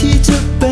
ที่จะเป็น